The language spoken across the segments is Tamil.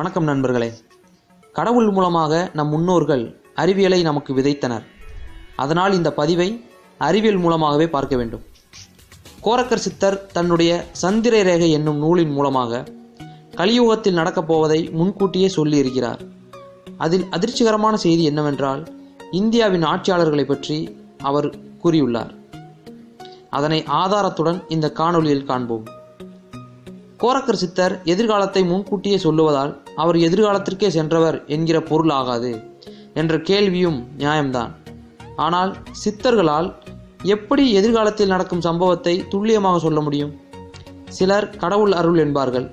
வணக்கம் நண்பர்களே. கடவுள் மூலமாக நம் முன்னோர்கள் அறிவியலை நமக்கு விதைத்தனர். அதனால் இந்த பதிவை அறிவியல் மூலமாகவே பார்க்க வேண்டும். கோரக்கர் சித்தர் தன்னுடைய சந்திர ரேகை என்னும் நூலின் மூலமாக கலியுகத்தில் நடக்கப் போவதை முன்கூட்டியே சொல்லியிருக்கிறார் அதில் அதிர்ச்சிகரமான செய்தி என்னவென்றால் இந்தியாவின் ஆட்சியாளர்களை பற்றி அவர் கூறியுள்ளார். அதனை ஆதாரத்துடன் இந்த காணொளியில் காண்போம். கோரக்கர் சித்தர் எதிர்காலத்தை முன்கூட்டியே சொல்லுவதால் அவர் எதிர்காலத்திற்கே சென்றவர் என்கிற பொருள் ஆகாது என்ற கேள்வியும் நியாயம்தான். ஆனால் சித்தர்களால் எப்படி எதிர்காலத்தில் நடக்கும் சம்பவத்தை துல்லியமாக சொல்ல முடியும்? சிலர் கடவுள் அருள் என்பார்கள்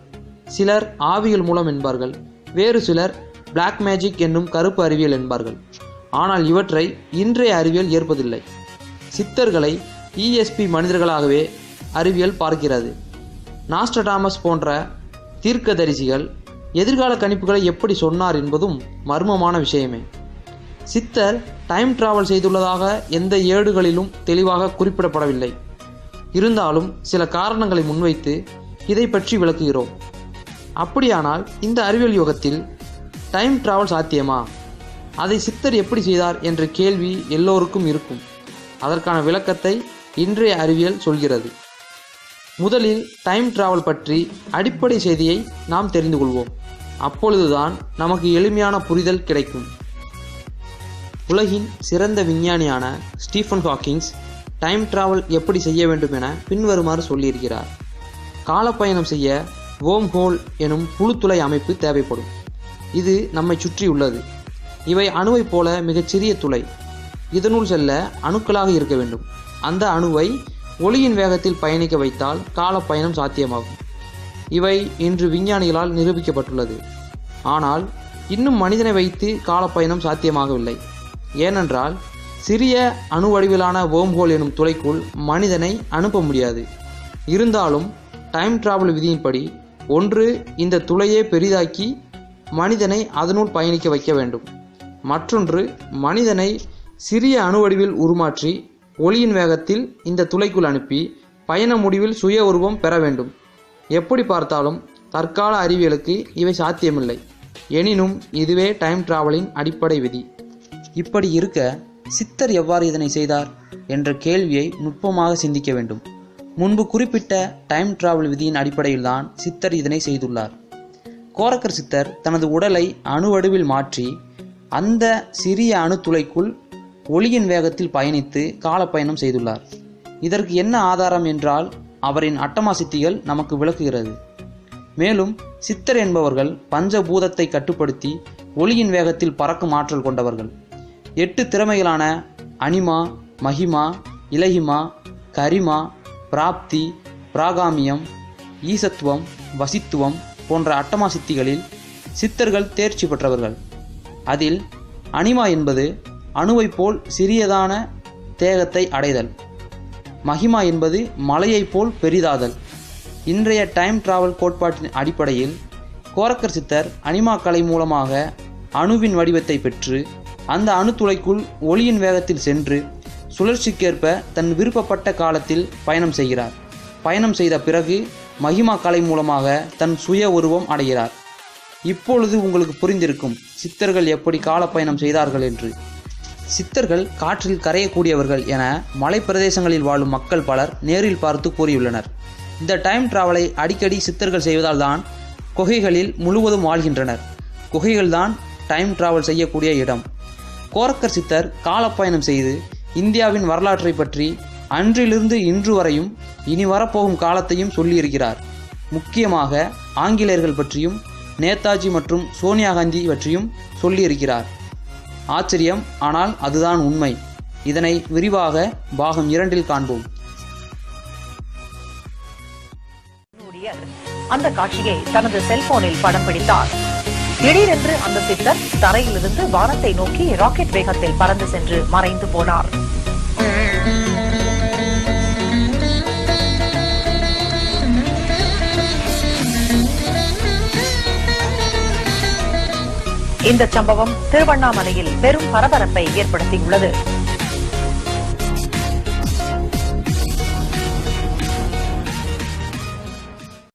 சிலர் ஆவிகள் மூலம் என்பார்கள் வேறு சிலர் பிளாக் மேஜிக் என்னும் கருப்பு அறிவியல் என்பார்கள். ஆனால் இவற்றை இன்றைய அறிவியல் ஏற்பதில்லை. சித்தர்களை இஎஸ்பி மனிதர்களாகவே அறிவியல் பார்க்கிறது. நாஸ்டடாமஸ் போன்ற தீர்க்கதரிசிகள் எதிர்கால கணிப்புகளை எப்படி சொன்னார் என்பதும் மர்மமான விஷயமே. சித்தர் டைம் டிராவல் செய்துள்ளதாக எந்த ஏடுகளிலும் தெளிவாக குறிப்பிடப்படவில்லை. இருந்தாலும் சில காரணங்களை முன்வைத்து இதை பற்றி விளக்குகிறோம். அப்படியானால் இந்த அறிவியல் யுகத்தில் டைம் டிராவல் சாத்தியமா? அதை சித்தர் எப்படி செய்தார் என்ற கேள்வி எல்லோருக்கும் இருக்கும். அதற்கான விளக்கத்தை இன்றைய அறிவியல் சொல்கிறது. முதலில் டைம் டிராவல் பற்றி அடிப்படை செய்தியை நாம் தெரிந்து கொள்வோம். அப்பொழுதுதான் நமக்கு எளிமையான புரிதல் கிடைக்கும். உலகின் சிறந்த விஞ்ஞானியான ஸ்டீஃபன் ஹாக்கிங்ஸ் டைம் டிராவல் எப்படி செய்ய வேண்டும் என பின்வருமாறு சொல்லியிருக்கிறார். காலப்பயணம் செய்ய ஓம் ஹோல் எனும் புழுத்துளை அமைப்பு தேவைப்படும். இது நம்மை சுற்றி உள்ளது. இவை அணுவைப் போல மிகச்சிறிய துளை. இதனுள் செல்ல அணுக்களாக இருக்க வேண்டும். அந்த அணுவை ஒளியின் வேகத்தில் பயணிக்க வைத்தால் காலப்பயணம் சாத்தியமாகும். இவை இன்று விஞ்ஞானிகளால் நிரூபிக்கப்பட்டுள்ளது. ஆனால் இன்னும் மனிதனை வைத்து காலப்பயணம் சாத்தியமாகவில்லை. ஏனென்றால் சிறிய அணு வடிவிலான வேர்ம்ஹோல் எனும் துளைக்குள் மனிதனை அனுப்ப முடியாது. இருந்தாலும் டைம் டிராவல் விதியின்படி ஒன்று இந்த துளையை பெரிதாக்கி மனிதனை அதனுள் பயணிக்க வைக்க வேண்டும். மற்றொன்று மனிதனை சிறிய அணுவடிவில் உருமாற்றி ஒளியின் வேகத்தில் இந்த துளைக்குள் அனுப்பி பயண முடிவில் சுய உருவம் பெற வேண்டும். எப்படி பார்த்தாலும் தற்கால அறிவியலுக்கு இவை சாத்தியமில்லை. எனினும் இதுவே டைம் டிராவலின் அடிப்படை விதி. இப்படி இருக்க சித்தர் எவ்வாறு இதனை செய்தார் என்ற கேள்வியை நுட்பமாக சிந்திக்க வேண்டும். முன்பு குறிப்பிட்ட டைம் டிராவல் விதியின் அடிப்படையில்தான் சித்தர் இதனை செய்துள்ளார். கோரக்கர் சித்தர் தனது உடலை அணுவடுவில் மாற்றி அந்த சிறிய அணுத்துளைக்குள் ஒளியின் வேகத்தில் பயணித்து காலப்பயணம் செய்துள்ளார். இதற்கு என்ன ஆதாரம் என்றால் அவரின் அட்டமா சித்திகள் நமக்கு விளக்குகிறது. மேலும் சித்தர் என்பவர்கள் பஞ்சபூதத்தை கட்டுப்படுத்தி ஒளியின் வேகத்தில் பறக்கும் ஆற்றல் கொண்டவர்கள். எட்டு திறமைகளான அனிமா மகிமா இலகிமா கரிமா பிராப்தி பிராகாமியம் ஈசத்துவம் வசித்துவம் போன்ற அட்டமா சித்திகளில் சித்தர்கள் தேர்ச்சி பெற்றவர்கள். அதில் அனிமா என்பது அணுவைப் போல் சிறியதான தேகத்தை அடைதல். மகிமா என்பது மலையைப் போல் பெரிதாதல். இன்றைய டைம் டிராவல் கோட்பாட்டின் அடிப்படையில் கோரக்கர் சித்தர் அனிமா கலை மூலமாக அணுவின் வடிவத்தை பெற்று அந்த அணுத்துளைக்குள் ஒளியின் வேகத்தில் சென்று சுழற்சிக்கேற்ப தன் விருப்பப்பட்ட காலத்தில் பயணம் செய்கிறார். பயணம் செய்த பிறகு மகிமா கலை மூலமாக தன் சுய உருவம் அடைகிறார். இப்பொழுது உங்களுக்கு புரிந்திருக்கும் சித்தர்கள் எப்படி காலப்பயணம் செய்தார்கள் என்று. சித்தர்கள் காற்றில் கரையக்கூடியவர்கள் என மலைப்பிரதேசங்களில் வாழும் மக்கள் பலர் நேரில் பார்த்து கூறியுள்ளனர். இந்த டைம் டிராவலை அடிக்கடி சித்தர்கள் செய்வதால் தான் குகைகளில் முழுவதும் வாழ்கின்றனர். குகைகள்தான் டைம் டிராவல் செய்யக்கூடிய இடம். கோரக்கர் சித்தர் காலப்பயணம் செய்து இந்தியாவின் வரலாற்றை பற்றி அன்றிலிருந்து இன்று வரையும் இனி வரப்போகும் காலத்தையும் சொல்லியிருக்கிறார். முக்கியமாக ஆங்கிலேயர்கள் பற்றியும் நேதாஜி மற்றும் சோனியா காந்தி பற்றியும் சொல்லியிருக்கிறார். ஆச்சரியம் ஆனால் அதுதான் உண்மை. இதனை விரிவாக பாகம் இரண்டில் காண்போம். அந்த காட்சியை தனது செல்போனில் படம் பிடித்தார். திடீரென்று அந்த சித்தர் தரையிலிருந்து வானத்தை நோக்கி ராக்கெட் வேகத்தில் பறந்து சென்று மறைந்து போனார். இந்த சம்பவம் திருவண்ணாமலையில் பெரும் பரபரப்பை ஏற்படுத்தியுள்ளது.